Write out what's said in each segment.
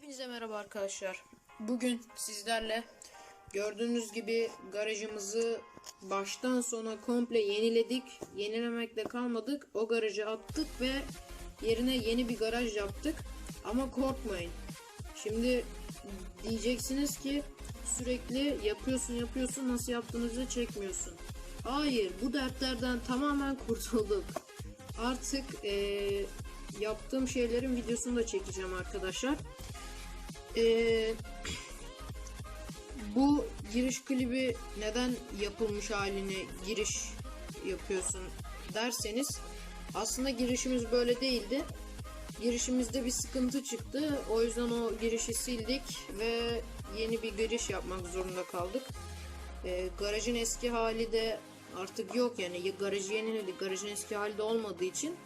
Hepinize merhaba arkadaşlar. Bugün sizlerle gördüğünüz gibi garajımızı baştan sona komple yeniledik. Yenilemekle kalmadık. O garajı attık ve yerine yeni bir garaj yaptık. Ama korkmayın. Şimdi diyeceksiniz ki sürekli yapıyorsun yapıyorsun nasıl yaptığınızı çekmiyorsun. Hayır bu dertlerden tamamen kurtulduk. Artık eee, yaptığım şeylerin videosunu da çekeceğim arkadaşlar. Eee, bu giriş klibi neden yapılmış halini giriş yapıyorsun derseniz aslında girişimiz böyle değildi. Girişimizde bir sıkıntı çıktı. O yüzden o girişi sildik ve yeni bir giriş yapmak zorunda kaldık. Ee, garajın eski hali de artık yok yani Ya- garajı yeniledik. Garajın eski hali de olmadığı için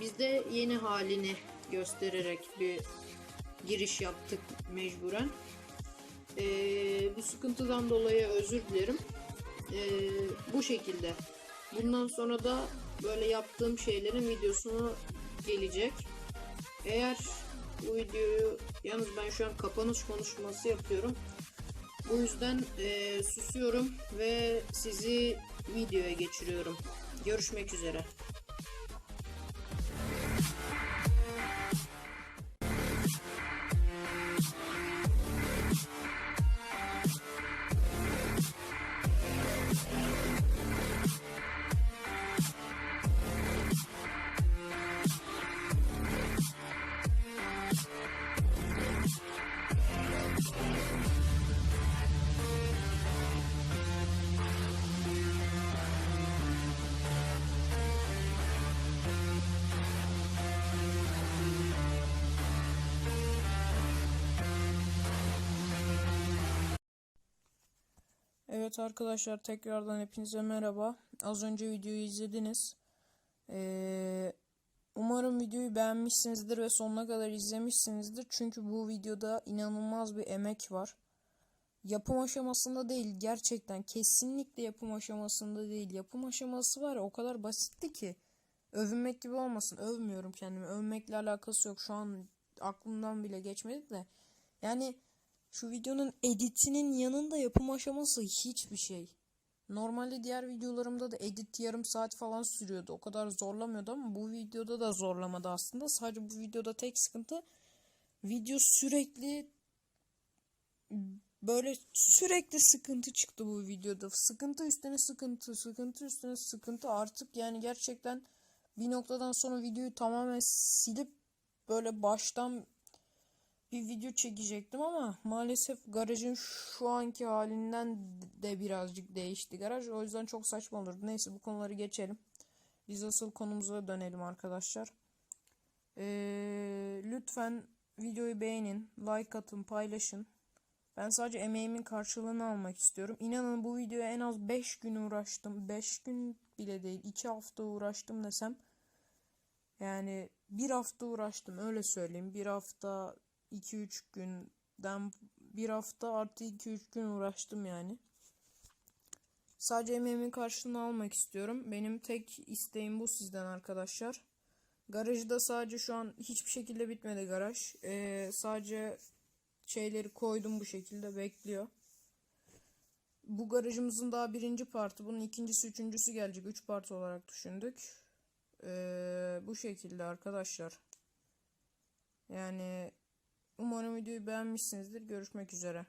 biz de yeni halini göstererek bir giriş yaptık mecburen. Ee, bu sıkıntıdan dolayı özür dilerim. Ee, bu şekilde. Bundan sonra da böyle yaptığım şeylerin videosunu gelecek. Eğer bu videoyu yalnız ben şu an kapanış konuşması yapıyorum. Bu yüzden eee, susuyorum ve sizi videoya geçiriyorum. Görüşmek üzere. Evet arkadaşlar tekrardan hepinize merhaba. Az önce videoyu izlediniz. Ee, umarım videoyu beğenmişsinizdir ve sonuna kadar izlemişsinizdir. Çünkü bu videoda inanılmaz bir emek var. Yapım aşamasında değil gerçekten kesinlikle yapım aşamasında değil. Yapım aşaması var o kadar basitti ki. Övünmek gibi olmasın. Övmüyorum kendimi. Övmekle alakası yok. Şu an aklımdan bile geçmedi de. Yani şu videonun editinin yanında yapım aşaması hiçbir şey. Normalde diğer videolarımda da edit yarım saat falan sürüyordu. O kadar zorlamıyordu ama bu videoda da zorlamadı aslında. Sadece bu videoda tek sıkıntı video sürekli böyle sürekli sıkıntı çıktı bu videoda. Sıkıntı üstüne sıkıntı, sıkıntı üstüne sıkıntı. Artık yani gerçekten bir noktadan sonra videoyu tamamen silip böyle baştan bir video çekecektim ama maalesef garajın şu anki halinden de birazcık değişti garaj. O yüzden çok saçma olurdu. Neyse bu konuları geçelim. Biz asıl konumuza dönelim arkadaşlar. Ee, lütfen videoyu beğenin, like atın, paylaşın. Ben sadece emeğimin karşılığını almak istiyorum. İnanın bu videoya en az 5 gün uğraştım. 5 gün bile değil 2 hafta uğraştım desem. Yani bir hafta uğraştım öyle söyleyeyim. Bir hafta 2-3 günden bir hafta artı 2-3 gün uğraştım yani. Sadece emeğimin karşılığını almak istiyorum. Benim tek isteğim bu sizden arkadaşlar. Garajı da sadece şu an hiçbir şekilde bitmedi garaj. Ee, sadece şeyleri koydum bu şekilde bekliyor. Bu garajımızın daha birinci partı. Bunun ikincisi, üçüncüsü gelecek. Üç part olarak düşündük. Ee, bu şekilde arkadaşlar. Yani umarım videoyu beğenmişsinizdir. Görüşmek üzere.